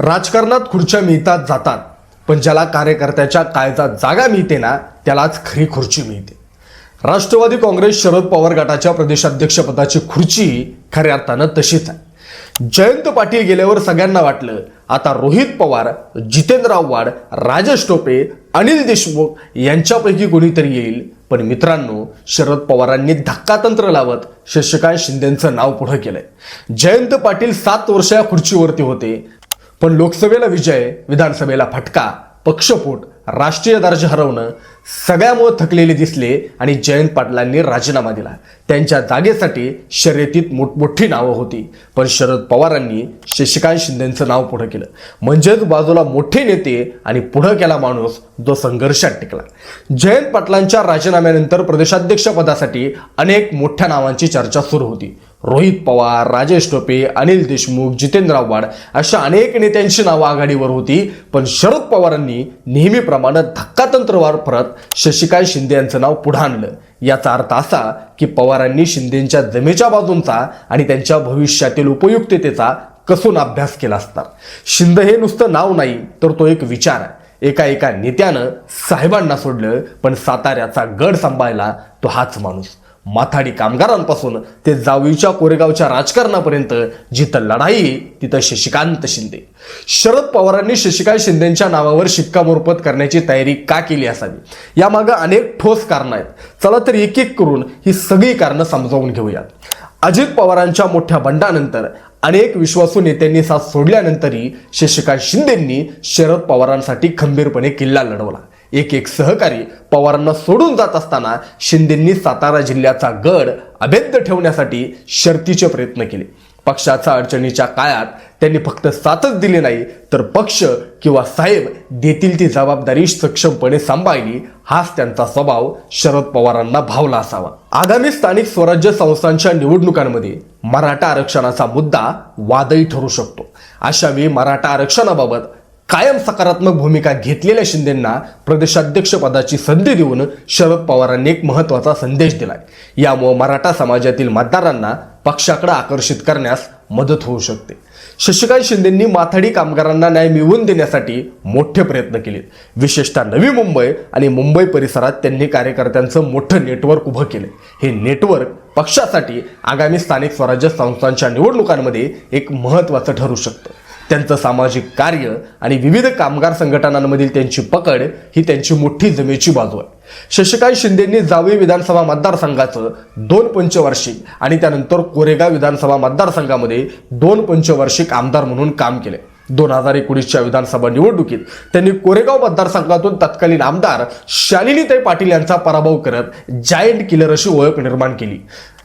राजकारणात खुर्च्या मिळतात जातात. पण ज्याला कार्यकर्त्याच्या काळजात जागा मिळते ना त्यालाच खरी खुर्ची मिळते. राष्ट्रवादी काँग्रेस शरद पवार गटाच्या प्रदेशाध्यक्षपदाची खुर्ची खऱ्या अर्थानं तशीच आहे. जयंत पाटील गेल्यावर सगळ्यांना वाटलं आता रोहित पवार जितेंद्र आव्हाड राजेश टोपे अनिल देशमुख यांच्यापैकी कोणीतरी येईल. पण मित्रांनो शरद पवारांनी धक्कातंत्र लावत शशिकांत शिंदेचं नाव पुढं केलंय. जयंत पाटील सात वर्ष या खुर्चीवरती होते. पण लोकसभेला विजय विधानसभेला फटका पक्षपोट राष्ट्रीय दर्जा हरवणं सगळ्यामुळे थकलेले दिसले आणि जयंत पाटलांनी राजीनामा दिला. त्यांच्या जागेसाठी शर्यतीत मोठमोठी नावं होती. पण शरद पवारांनी शशिकांत शिंदेचं नाव पुढं केलं. म्हणजेच बाजूला मोठे नेते आणि पुढं केला माणूस जो संघर्षात टिकला. जयंत पाटलांच्या राजीनाम्यानंतर प्रदेशाध्यक्षपदासाठी अनेक मोठ्या नावांची चर्चा सुरू होती. रोहित पवार राजेश टोपे अनिल देशमुख जितेंद्र आव्हाड अशा अनेक नेत्यांची नावं आघाडीवर होती. पण शरद पवारांनी नेहमीप्रमाणे धक्कातंत्र वापरत शशिकांत शिंदे यांचं नाव पुढं आणलं. याचा अर्थ असा की पवारांनी शिंदेच्या जमेच्या बाजूंचा आणि त्यांच्या भविष्यातील उपयुक्ततेचा कसून अभ्यास केला असणार शिंदे हे नुसतं नाव नाही तर तो एक विचार आहे. एका एका नेत्यानं साहेबांना सोडलं पण साताऱ्याचा गड सांभाळला तो हाच माणूस. माथाडी कामगारांपासून ते जावळीच्या कोरेगावच्या राजकारणापर्यंत जिथं लढाई तिथं शशिकांत शिंदे. शरद पवारांनी शशिकांत शिंदेच्या नावावर शिक्कामोर्फत करण्याची तयारी का केली असावी? यामागं अनेक ठोस कारणं आहेत. चला तर एक एक करून ही सगळी कारणं समजावून घेऊयात. अजित पवारांच्या मोठ्या बंडानंतर अनेक विश्वासू नेत्यांनी साथ सोडल्यानंतरही शशिकांत शिंदेंनी शरद पवारांसाठी खंबीरपणे किल्ला लढवला. एक एक सहकारी पवारांना सोडून जात असताना शिंदेंनी सातारा जिल्ह्याचा गड अभेद्य ठेवण्यासाठी शर्तीचे प्रयत्न केले. पक्षाच्या अडचणीच्या काळात त्यांनी फक्त साथच दिली नाही तर पक्ष किंवा साहेब देतील ती जबाबदारी सक्षमपणे सांभाळली हाच त्यांचा स्वभाव शरद पवारांना भावला असावा. आगामी स्थानिक स्वराज्य संस्थांच्या निवडणुकांमध्ये मराठा आरक्षणाचा मुद्दा वादळी ठरू शकतो. अशावेळी मराठा आरक्षणाबाबत कायम सकारात्मक भूमिका घेतलेल्या शिंदेंना प्रदेशाध्यक्षपदाची संधी देऊन शरद पवारांनी एक महत्त्वाचा संदेश दिलाय. यामुळे मराठा समाजातील मतदारांना पक्षाकडे आकर्षित करण्यास मदत होऊ शकते. शशिकांत शिंदेंनी माथाडी कामगारांना न्याय मिळवून देण्यासाठी मोठे प्रयत्न केले विशेषतः नवी मुंबई आणि मुंबई परिसरात त्यांनी कार्यकर्त्यांचं मोठं नेटवर्क उभं केलं हे नेटवर्क पक्षासाठी आगामी स्थानिक स्वराज्य संस्थांच्या निवडणुकांमध्ये एक महत्त्वाचं ठरू शकतं. त्यांचं सामाजिक कार्य आणि विविध कामगार संघटनांमधील त्यांची पकड ही त्यांची मोठी जमेची बाजू आहे. शशिकांत शिंदेंनी जावळी विधानसभा मतदारसंघाचं दोन पंचवार्षिक आणि त्यानंतर कोरेगाव विधानसभा मतदारसंघामध्ये दोन पंचवार्षिक आमदार म्हणून काम केले. दोन हजार एकोणीसच्या विधानसभा निवडणुकीत त्यांनी कोरेगाव मतदारसंघातून तत्कालीन आमदार शालिनीताई पाटील यांचा पराभव करत जायंट किलर अशी ओळख निर्माण केली.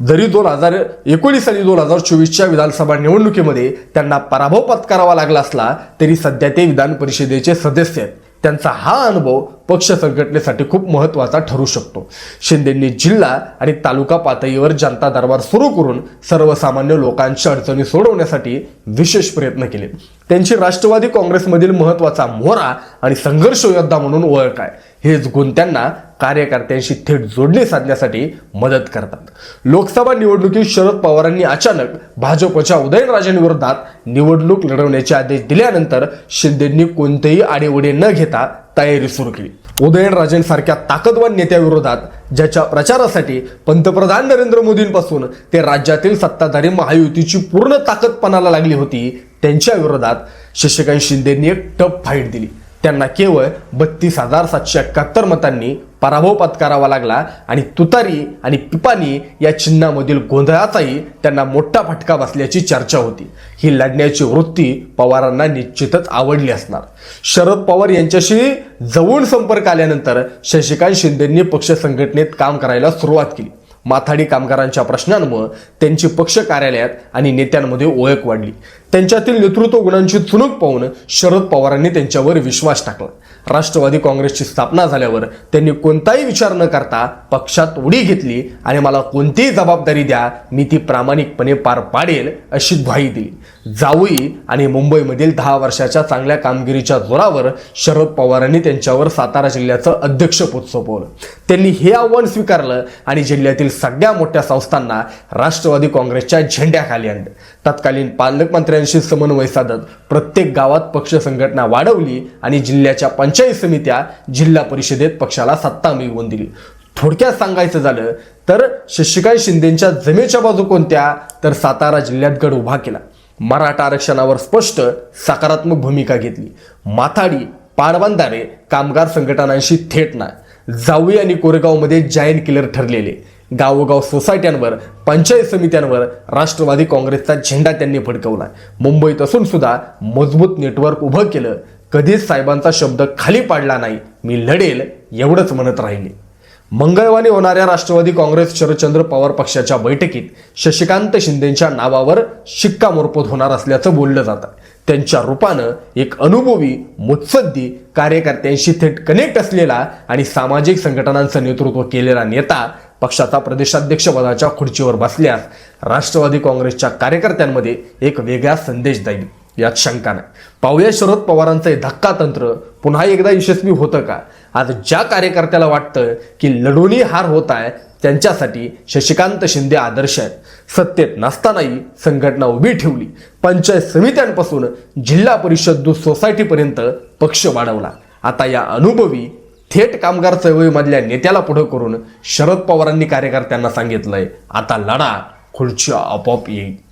जरी दोन हजार एकोणीस आणि दोन हजार चोवीसच्या विधानसभा निवडणुकीमध्ये त्यांना पराभव पत्करावा लागला असला तरी सध्या ते विधान परिषदेचे सदस्य आहेत. त्यांचा हा अनुभव पक्ष संघटनेसाठी खूप महत्त्वाचा ठरू शकतो. शिंदेंनी जिल्हा आणि तालुका पातळीवर जनता दरबार सुरू करून सर्वसामान्य लोकांच्या अडचणी सोडवण्यासाठी विशेष प्रयत्न केले. त्यांची राष्ट्रवादी काँग्रेसमधील महत्त्वाचा मोहरा आणि संघर्ष योद्धा म्हणून ओळख आहे. हेच गुण त्यांना कार्यकर्त्यांशी थेट जोडणी साधण्यासाठी मदत करतात. लोकसभा निवडणुकीत शरद पवारांनी अचानक भाजपच्या उदयनराजेंविरोधात निवडणूक लढवण्याचे आदेश दिल्यानंतर शिंदेंनी कोणतेही आडेवडे न घेता तयारी सुरू केली. उदयनराजेंसारख्या ताकदवान नेत्याविरोधात ज्याच्या प्रचारासाठी पंतप्रधान नरेंद्र मोदींपासून ते राज्यातील सत्ताधारी महायुतीची पूर्ण ताकद पणाला लागली होती त्यांच्या विरोधात शशिकांत शिंदेंनी एक टफ फाईट दिली. त्यांना केवळ बत्तीस हजार सातशे एकाहत्तर मतांनी पराभव पत्करावा लागला आणि तुतारी आणि पिपाणी या चिन्हामधील गोंधळाचाही त्यांना मोठा फटका बसल्याची चर्चा होती. ही लढण्याची वृत्ती पवारांना निश्चितच आवडली असणार. शरद पवार यांच्याशी जवळून संपर्क आल्यानंतर शशिकांत शिंदेंनी पक्ष संघटनेत काम करायला सुरुवात केली. माथाडी कामगारांच्या प्रश्नांमुळे त्यांची पक्ष कार्यालयात आणि नेत्यांमध्ये ओळख वाढली. त्यांच्यातील नेतृत्व गुणांची चुणूक पाहून शरद पवारांनी त्यांच्यावर विश्वास टाकला. राष्ट्रवादी काँग्रेसची स्थापना झाल्यावर त्यांनी कोणताही विचार न करता पक्षात उडी घेतली आणि मला कोणतीही जबाबदारी द्या मी ती प्रामाणिकपणे पार पाडेल अशी ग्वाही दिली. जावई आणि मुंबईमधील दहा वर्षाच्या चांगल्या कामगिरीच्या जोरावर शरद पवारांनी त्यांच्यावर सातारा जिल्ह्याचं अध्यक्षपद सोपवलं. त्यांनी हे आव्हान स्वीकारलं आणि जिल्ह्यातील सगळ्या मोठ्या संस्थांना राष्ट्रवादी काँग्रेसच्या झेंड्याखाली आणलं. तत्कालीन पालकमंत्र्यांशी समन्वय साधत प्रत्येक गावात पक्ष संघटना वाढवली आणि जिल्ह्याच्या पंचायत समित्या जिल्हा परिषदेत पक्षाला सत्ता मिळवून दिली. थोडक्यात सांगायचं झालं तर शशिकाई शिंदेच्या जमेच्या बाजू कोणत्या? तर सातारा जिल्ह्यात गड उभा केला. मराठा आरक्षणावर स्पष्ट सकारात्मक भूमिका घेतली. माथाडी पाणबंधारे कामगार संघटनांशी थेट नाही. जावळी आणि कोरेगावमध्ये जायंट किलर ठरलेले. गावोगाव सोसायट्यांवर पंचायत समित्यांवर राष्ट्रवादी काँग्रेसचा झेंडा त्यांनी फडकवला. मुंबईत असून सुद्धा मजबूत नेटवर्क उभं केलं कधीच साहेबांचा शब्द खाली पाडला नाही. मी लढेल एवढंच म्हणत राहिले. मंगळवारी होणाऱ्या राष्ट्रवादी काँग्रेस शरदचंद्र पवार पक्षाच्या बैठकीत शशिकांत शिंदेच्या नावावर शिक्कामोर्फत होणार असल्याचं बोललं जातं. त्यांच्या रूपानं एक अनुभवी मुत्सद्दी कार्यकर्त्यांशी थेट कनेक्ट असलेला आणि सामाजिक संघटनांचं नेतृत्व केलेला नेता पक्षाचा प्रदेशाध्यक्षपदाच्या खुर्चीवर बसल्यास राष्ट्रवादी काँग्रेसच्या कार्यकर्त्यांमध्ये एक वेगळा संदेश जाईल. यात शंका नाही. पाहूया शरद पवारांचं हे धक्का तंत्र पुन्हा एकदा यशस्वी होतं का? आज ज्या कार्यकर्त्याला वाटतं की लढवणी हार होत आहे त्यांच्यासाठी शशिकांत शिंदे आदर्श आहेत. सत्तेत नसतानाही संघटना उभी ठेवली. पंचायत समित्यांपासून जिल्हा परिषद दूध सोसायटीपर्यंत पक्ष वाढवला. आता या अनुभवी थेट कामगार चळवळीमधल्या नेत्याला पुढं करून शरद पवारांनी कार्यकर्त्यांना सांगितलंय आता लढा खुर्ची आपोआप येईल.